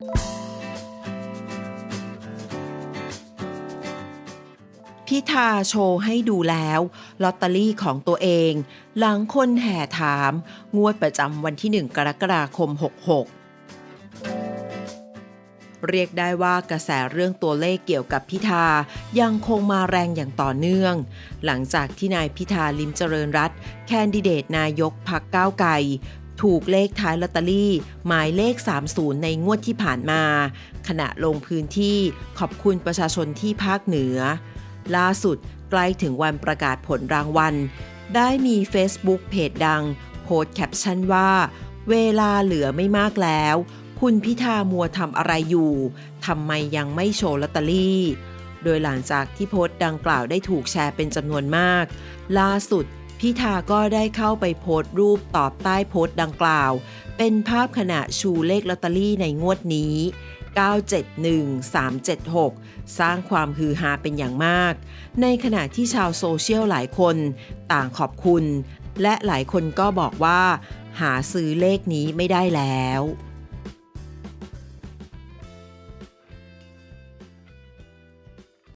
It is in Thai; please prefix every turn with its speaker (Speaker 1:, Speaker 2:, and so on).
Speaker 1: พิธาโชว์ให้ดูแล้วลอตเตอรี่ของตัวเอง หลังคนแห่ถาม งวดประจำวันที่ 1 กรกฎาคม 66เรียกได้ว่ากระแสเรื่องตัวเลขเกี่ยวกับพิธายังคงมาแรงอย่างต่อเนื่อง หลังจากที่นายพิธาลิมเจริญรัตแคนดิเดตนายกพักก้าวไกล ถูกเลขท้ายลอตเตอรี่ หมายเลข 30 ในงวดที่ผ่านมา ขณะลงพื้นที่ขอบคุณประชาชนที่ภาคเหนือ ล่าสุดใกล้ถึงวันประกาศผลรางวัล ได้มี Facebook เพจดัง โพสแคปชั่นว่า เวลาเหลือไม่มากแล้ว คุณพิธามัวทำอะไรอยู่ทำไมยังไม่โชว์ลอตเตอรี่ โดยหลังจากที่โพสต์ดังกล่าวได้ถูกแชร์เป็นจำนวนมาก ล่าสุด พิธาก็ได้เข้าไปโพสต์รูปตอบใต้โพสต์ดังกล่าว เป็นภาพขณะชูเลขลอตเตอรี่ในงวดนี้ 971376 สร้างความฮือฮาเป็นอย่างมาก ในขณะที่ชาวโซเชียลหลายคนต่างขอบคุณ และหลายคนก็บอกว่า หาซื้อเลขนี้ไม่ได้แล้ว